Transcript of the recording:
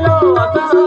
ছিল